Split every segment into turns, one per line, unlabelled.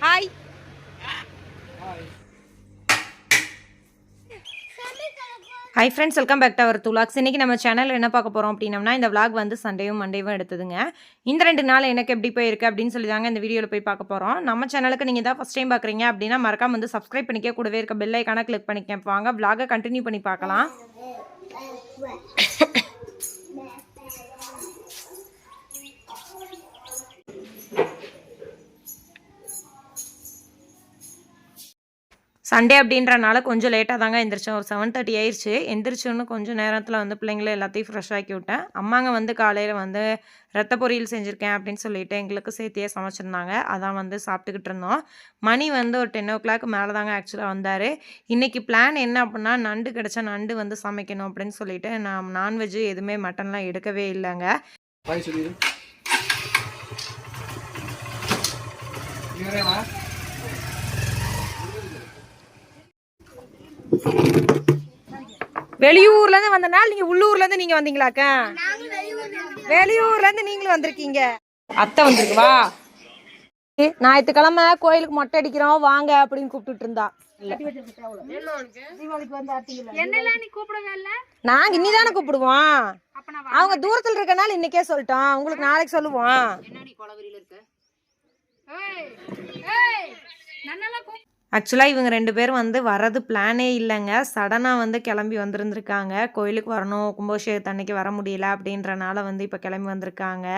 Hi hi friends welcome back to our துலாக்ஸ் இன்றைக்கி நம்ம சேனலில் என்ன பார்க்க போகிறோம் அப்படின்னம்னா இந்த vlog வந்து சண்டேவும் மண்டேவும் எடுத்ததுங்க. இந்த ரெண்டு நாள் எனக்கு எப்படி போயிருக்கு அப்படின்னு சொல்லி தாங்க இந்த வீடியோவில் போய் பார்க்க போகிறோம் நம்ம சேனலுக்கு நீங்கள் தான் ஃபஸ்ட் டைம் பார்க்குறீங்க அப்படின்னா மறக்காம வந்து சப்ஸ்கிரைப் பண்ணிக்க கூடவே இருக்க பெல் ஐக்கான கிளிக் பண்ணிக்க வாங்க. Vlog-அ கண்டினியூ பண்ணி பார்க்கலாம். சண்டே அப்படின்றனால கொஞ்சம் லேட்டாக தாங்க எந்திரிச்சோம் ஒரு செவன் தேர்ட்டி ஆயிடுச்சு எந்திரிச்சோன்னு கொஞ்சம் நேரத்தில் வந்து பிள்ளைங்கள எல்லாத்தையும் ஃப்ரெஷ் ஆக்கி விட்டேன். அம்மாங்க வந்து காலையில் வந்து ரத்த பொரியல் செஞ்சுருக்கேன் அப்படின்னு சொல்லிட்டு எங்களுக்கு சேர்த்தியே சமைச்சிருந்தாங்க. அதான் வந்து சாப்பிட்டுக்கிட்டு இருந்தோம். மணி வந்து ஒரு டென் ஓ கிளாக் மேலே தாங்க ஆக்சுவலாக வந்தார். இன்றைக்கி பிளான் என்ன அப்படின்னா நண்டு கிடச்சா நண்டு வந்து சமைக்கணும் அப்படின்னு சொல்லிட்டு நான் நான்வெஜ் எதுவுமே மட்டன்லாம் எடுக்கவே இல்லைங்க.
பாய் இவரேவா
வெளியூர்லேருந்து வந்தனால நீங்கள் உள்ளூர்லேருந்து நீங்கள் வந்தீங்களாக்கா? வெளியூர்லேருந்து நீங்களும் வந்திருக்கீங்க. அத்தை வந்திருக்குவா ஞாயிற்றுக்கிழமை கோயிலுக்கு மொட்டை அடிக்கிறோம் வாங்க அப்படின்னு கூப்பிட்டுட்டு இருந்தா. நாங்க இன்னிதானே கூப்பிடுவோம். அவங்க தூரத்துல இருக்கனால இன்னைக்கே சொல்லிட்டோம். உங்களுக்கு நாளைக்கு சொல்லுவோம். ஆக்சுவலாக இவங்க ரெண்டு பேரும் வந்து வரது பிளானே இல்லைங்க. சடனாக வந்து கிளம்பி வந்திருந்திருக்காங்க. கோயிலுக்கு வரணும் கும்பாபிஷேகத்து அன்னைக்கு வர முடியல அப்படின்றனால வந்து இப்போ கிளம்பி வந்திருக்காங்க.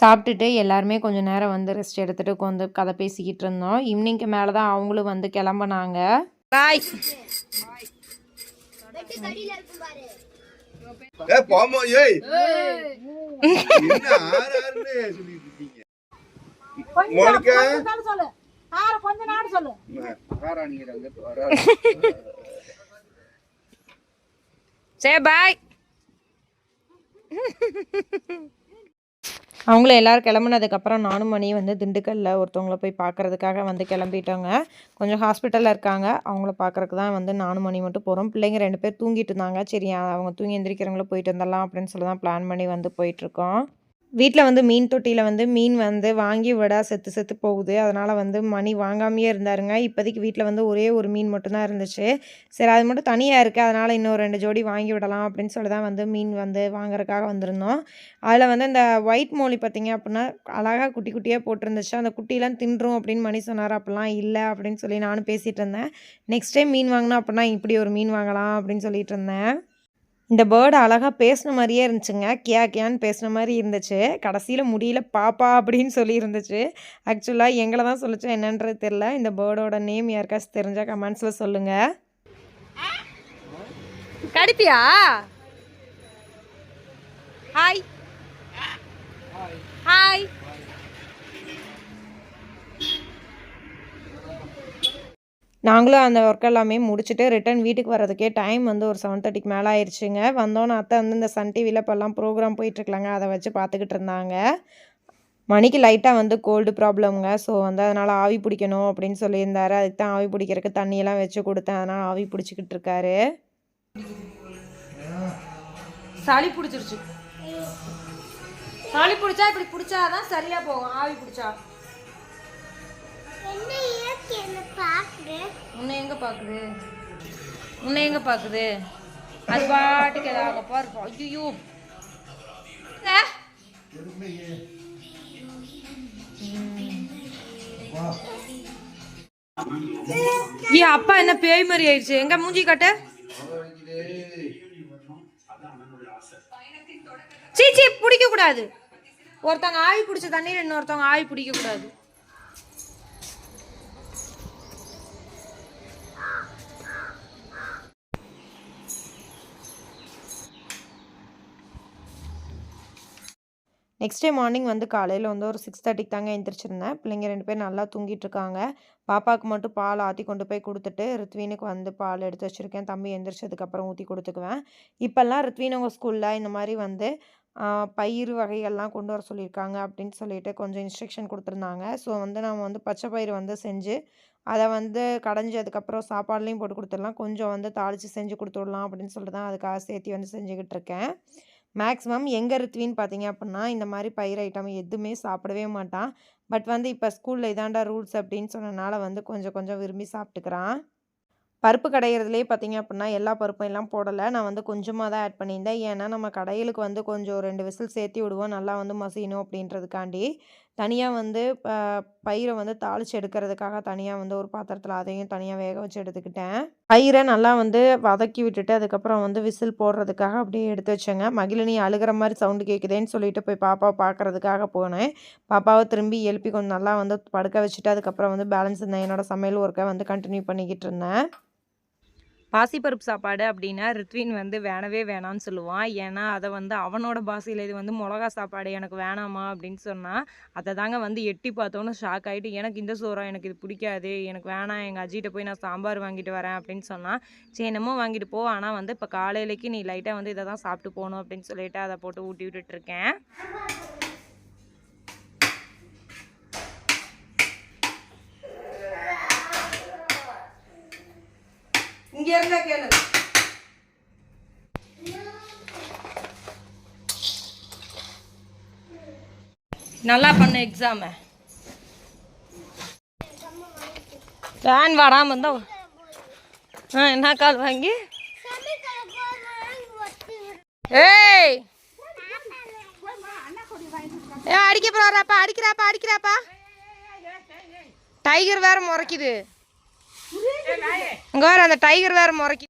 சாப்பிட்டுட்டு எல்லாருமே கொஞ்சம் நேரம் வந்து ரெஸ்ட் எடுத்துட்டு உட்காந்து கதை பேசிக்கிட்டு இருந்தோம். ஈவினிங்க்கு மேலே தான் அவங்களும் வந்து கிளம்புனாங்க. பாய்
ஏ போமோ ஏய். என்ன ஆறு ஆறுன்னு சொல்லிட்டு இருக்கீங்க மோனிகா மகாராணிங்கிறாங்க வரா
சே பாய். அவங்களும் எல்லாரும் கிளம்புனதுக்கப்புறம் நானும் மணி வந்து திண்டுக்கல்லில் ஒருத்தவங்கள போய் பார்க்கறதுக்காக வந்து கிளம்பிட்டோங்க. கொஞ்சம் ஹாஸ்பிட்டலில் இருக்காங்க. அவங்கள பார்க்கறக்கு தான் வந்து நானும் மணி மட்டும் போகிறோம் பிள்ளைங்க ரெண்டு பேர் தூங்கிட்டு இருந்தாங்க. சரி அவங்க தூங்கி எந்திரிக்கிறவங்கள போயிட்டு வந்துடலாம் அப்படின்னு சொல்லி தான் பிளான் பண்ணி வந்து போயிட்டுருக்கோம் வீட்டில் வந்து மீன் தொட்டியில் வந்து மீன் வந்து வாங்கி விட செத்து செத்து போகுது. அதனால் வந்து மணி வாங்காமையே இருந்தாருங்க. இப்போதைக்கு வீட்டில் வந்து ஒரே ஒரு மீன் மட்டும்தான் இருந்துச்சு. சரி அது மட்டும் தனியாக இருக்குது அதனால் இன்னும் ரெண்டு ஜோடி வாங்கி விடலாம் அப்படின்னு சொல்லி தான் வந்து மீன் வந்து வாங்குறதுக்காக வந்திருந்தோம். அதில் வந்து இந்த ஒயிட் மோலி பார்த்தீங்க அப்படின்னா அழகாக குட்டி குட்டியாக போட்டிருந்துச்சு. அந்த குட்டிலாம் தின்றும் அப்படின்னு மணி சொன்னார். அப்படிலாம் இல்லை அப்படின்னு சொல்லி நானும் பேசிகிட்டு இருந்தேன். நெக்ஸ்ட் டைம் மீன் வாங்கினா அப்படின்னா இப்படி ஒரு மீன் வாங்கலாம் அப்படின்னு சொல்லிட்டு இருந்தேன். இந்த பேர்டு அழகாக பேசின மாதிரியே இருந்துச்சுங்க. கியா கியான்னு பேசின மாதிரி இருந்துச்சு. கடைசியில் முடியல பாப்பா அப்படின்னு சொல்லி இருந்துச்சு. ஆக்சுவலாக எங்களை தான் சொல்லிச்சா என்னன்றது தெரில இந்த பேர்டோட நேம் யாருக்காச்சும் தெரிஞ்சால் கமெண்ட்ஸில் சொல்லுங்கள் கடிப்பியா? ஹாய் ஹாய் நாங்களும் அந்த ஒர்க் எல்லாமே முடிச்சுட்டு ரிட்டர்ன் வீட்டுக்கு வர்றதுக்கே டைம் வந்து ஒரு செவன் தேர்ட்டிக்கு மேலே ஆயிடுச்சுங்க வந்தோன்னே அத்தை வந்து இந்த சன் டிவியில் இப்போல்லாம் ப்ரோக்ராம் போயிட்டுருக்கலாங்க அதை வச்சு பார்த்துக்கிட்டு இருந்தாங்க. மணிக்கு லைட்டாக வந்து கோல்டு ப்ராப்ளம்ங்க ஸோ வந்து அதனால் ஆவி பிடிக்கணும் அப்படின்னு சொல்லியிருந்தாரு. அதுக்கு தான் ஆவி பிடிக்கிறதுக்கு தண்ணியெல்லாம் வச்சு கொடுத்தேன். அதனால் ஆவி பிடிச்சிக்கிட்டு இருக்காரு. சளி பிடிச்சிருச்சு. சளி பிடிச்சா இப்படி பிடிச்சாதான் சரியாக போகும். ஆவி பிடிச்சா. உன்னை எங்க பாக்குது? உன்னை எங்க பாக்குது? அது பாட்டுக்கு ஏதாவது பாருப்போம் ஐயோ ஏ? அப்பா என்ன பேய் மாதிரி ஆயிடுச்சு. எங்க மூஞ்சி காட்ட? சீ சீ பிடிக்க கூடாது ஒருத்தவங்க ஆவி பிடிச்ச தண்ணீர் இன்னொருத்தவங்க ஆவி பிடிக்க கூடாது நெக்ஸ்ட் டே மார்னிங் வந்து காலையில் வந்து ஒரு சிக்ஸ் தேர்ட்டிக்கு தாங்க எழுந்திரிச்சிருந்தேன் பிள்ளைங்க ரெண்டு பேர் நல்லா தூங்கிட்டு இருக்காங்க. பாப்பாவுக்கு மட்டும் பால் ஆற்றி கொண்டு போய் கொடுத்துட்டு ரித்வீனுக்கு வந்து பால் எடுத்து வச்சுருக்கேன். தம்பி எந்திரிச்சதுக்கப்புறம் ஊற்றி கொடுத்துக்குவேன். இப்போல்லாம் ரித்வீனவங்க ஸ்கூலில் இந்த மாதிரி வந்து பயிர் பயிறு வகைகள்லாம் கொண்டு வர சொல்லியிருக்காங்க அப்படின்னு சொல்லிட்டு கொஞ்சம் இன்ஸ்ட்ரக்ஷன் கொடுத்துருந்தாங்க. ஸோ வந்து நம்ம வந்து பச்சை பயிறு வந்து செஞ்சு அதை வந்து கடைஞ்சி அதுக்கப்புறம் சாப்பாடுலேயும் போட்டு கொடுத்துடலாம். கொஞ்சம் வந்து தாளித்து செஞ்சு கொடுத்துடலாம் அப்படின்னு சொல்லிட்டு தான் அதுக்காக சேர்த்தி வந்து செஞ்சுக்கிட்டு இருக்கேன். மேக்ஸிமம் எங்கே ரித்வின்னு பார்த்தீங்க அப்படின்னா இந்த மாதிரி பயிர் ஐட்டம் எதுவுமே சாப்பிடவே மாட்டான். பட் வந்து இப்போ ஸ்கூலில் இதாண்டா ரூல்ஸ் அப்படின்னு சொன்னனால வந்து கொஞ்சம் கொஞ்சம் விரும்பி சாப்பிட்டுக்கிறான் பருப்பு கடையிறதுலேயே பார்த்தீங்க அப்படின்னா எல்லா பருப்பும் எல்லாம் போடலை. நான் வந்து கொஞ்சமாக தான் ஆட் பண்ணியிருந்தேன். ஏன்னா நம்ம கடையிலுக்கு வந்து கொஞ்சம் ரெண்டு விசில் சேர்த்து விடுவோம். நல்லா வந்து மசியணும் அப்படின்றதுக்காண்டி தனியாக வந்து ப- பயிரை வந்து தாளித்து எடுக்கிறதுக்காக தனியாக வந்து ஒரு பாத்திரத்தில் அதையும் தனியாக வேக வச்சு எடுத்துக்கிட்டேன். பயிரை நல்லா வந்து வதக்கி விட்டுட்டு அதுக்கப்புறம் வந்து விசில் போடுறதுக்காக அப்படியே எடுத்து வச்சேங்க. மகிழினி அழுகிற மாதிரி சவுண்டு கேட்குதேன்னு சொல்லிட்டு போய் பாப்பாவை பார்க்கறதுக்காக போனேன். பாப்பாவை திரும்பி எழுப்பி கொஞ்சம் நல்லா வந்து படுக்க வச்சுட்டு அதுக்கப்புறம் வந்து பேலன்ஸ் இருந்தேன் என்னோட சமையல் ஒர்க்கை வந்து கண்டினியூ பண்ணிக்கிட்டு இருந்தேன். பாசிப்பருப்பு சாப்பாடு அப்படின்னா ரித்வின் வந்து வேணவே வேணான்னு சொல்லுவான். ஏன்னா அதை வந்து அவனோட பாசையில் இது வந்து மிளகா சாப்பாடு எனக்கு வேணாமா? அப்படின்னு சொன்னால் அதை தாங்க வந்து எட்டி பார்த்தோன்னு ஷாக் ஆகிட்டு எனக்கு இந்த சோறம் எனக்கு இது பிடிக்காது. எனக்கு வேணாம். எங்கள் அஜிகிட்ட போய் நான் சாம்பார் வாங்கிட்டு வரேன். அப்படின்னு சொன்னால் சரி என்னமோ வாங்கிட்டு போ. ஆனால் வந்து இப்போ காலையிலைக்கு நீ லைட்டாக வந்து இதை தான் சாப்பிட்டு போகணும். அப்படின்னு சொல்லிட்டு அதை போட்டு ஊட்டி விட்டுட்டு இங்க இருந்தா கேளு. நல்லா பண்ண எக்ஸாம வேன் வராம இருந்தா ஆ என்ன கால் வாங்கி? ஏய்! ஏ அடிக்க போறாப்பா அடிக்கிறாப்பா அடிக்கிறாப்பா. டைகர் வேற முறைக்குது. இங்கே வேற அந்த டைகர் வேற முறைக்கு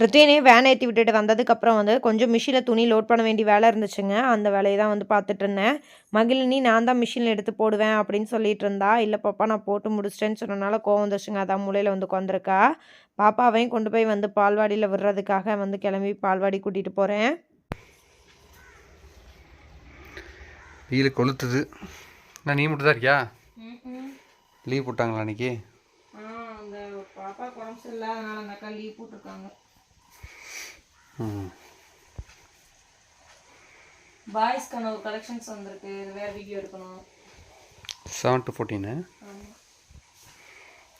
ரித்வினே வேன் ஏற்றி விட்டுட்டு வந்ததுக்கப்புறம் வந்து கொஞ்சம் மிஷினில் துணி லோட் பண்ண வேண்டிய வேலை இருந்துச்சுங்க. அந்த வேலையை தான் வந்து பார்த்துட்டு இருந்தேன். மகிழினி நான் தான் மிஷினில் எடுத்து போடுவேன் அப்படின்னு சொல்லிட்டு இருந்தா. இல்லை பாப்பா நான் போட்டு முடிச்சிட்டேன்னு சொன்னனால கோவம் வந்துச்சுங்க அதான் மூலையில் வந்து உட்காந்துருக்கா பாப்பாவையும் கொண்டு போய் வந்து பால்வாடியில் விடுறதுக்காக வந்து கிளம்பி பால்வாடி கூட்டிகிட்டு போகிறேன்
வெயில் கொளுத்துது. நான் நீ மட்டும் தான் இருக்கியா லீவ் போட்டாங்களா அன்னைக்கு?
அந்த உடம்பு சரியில்லை அதனால் அந்த அக்கா லீவ் போட்டிருக்காங்க.
ம்
பாய்ஸ்க்கான ஒரு கலெக்ஷன்ஸ் வந்திருக்கு. வேறு வீடியோ எடுக்கணும்.
செவன் டு ஃபோர்டீனு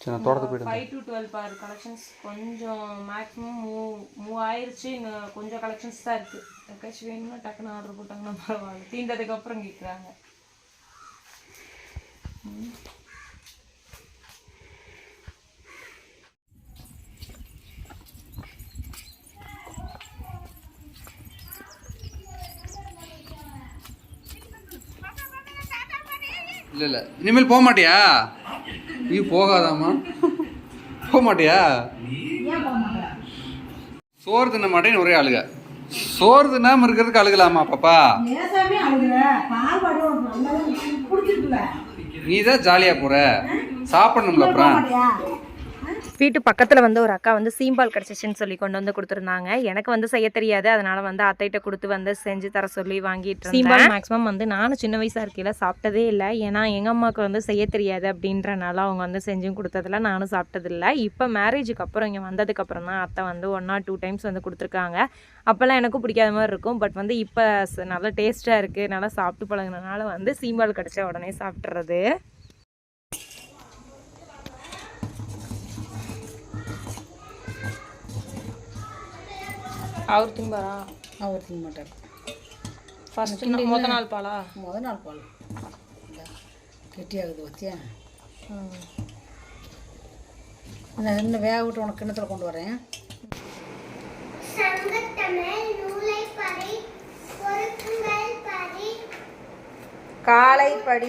சரி நான் தோட்டத்துக்கு போயிட்டு
ஃபைவ் டு டுவெல் பார் கலெக்ஷன்ஸ் கொஞ்சம் மேக்ஸிமம் மூ மூவ் ஆயிருச்சு இன்னும் கொஞ்சம் கலெக்ஷன்ஸ் தான் இருக்குது யாருக்காச்சும் வேணும்னா டக்குன்னு ஆர்டர் போட்டாங்கன்னா பரவாயில்ல. தீண்டதுக்கு அப்புறம் கேட்குறாங்க
இல்லை இல்லை. இனிமேல் போக மாட்டியா? நீ போகாதாம்மா. போக மாட்டியா? சோறு தின்ன மாட்டேன்னு ஒரே அழுக சோறு தின்னாம இருக்கிறதுக்கு அழுகலாமா பாப்பா? நீ தான் ஜாலியாக போற. சாப்பிடணும்ல அப்புறம்.
வீட்டு பக்கத்தில் வந்து ஒரு அக்கா வந்து சீம்பால் கிடச்சிச்சின்னு சொல்லி கொண்டு வந்து கொடுத்துருந்தாங்க. எனக்கு வந்து செய்ய தெரியாது. அதனால வந்து அத்தைகிட்ட கொடுத்து வந்து செஞ்சு தர சொல்லி வாங்கிட்டு சீம்பால் மேக்ஸிமம் வந்து நானும் சின்ன வயசாக இருக்கையில் சாப்பிட்டதே இல்லை. ஏன்னா எங்கள் அம்மாவுக்கு வந்து செய்ய தெரியாது அப்படின்றனால அவங்க வந்து செஞ்சும் கொடுத்ததில்ல நானும் சாப்பிட்டதில்லை. இப்போ மேரேஜுக்கு அப்புறம் இங்கே வந்ததுக்கப்புறம் தான் அத்தை வந்து ஒன் ஆர் டூ டைம்ஸ் வந்து கொடுத்துருக்காங்க. அப்போல்லாம் எனக்கும் பிடிக்காத மாதிரி இருக்கும். பட் வந்து இப்போ நல்லா டேஸ்ட்டாக இருக்குது நல்லா சாப்பிட்டு பழகுனனால வந்து சீம்பால் கிடச்ச உடனே சாப்பிட்றது அவர்
திங்க மாட்டார்
ஃபர்ஸ்ட் மொத நாள் பாலா?
முத நாள் பால். இந்தா, கெட்டியாகுது பத்தியா? நான் இன்னும் வேக விட்டு உனக்கு கிண்ணத்தில் கொண்டு வரேன்.
காலைப்படி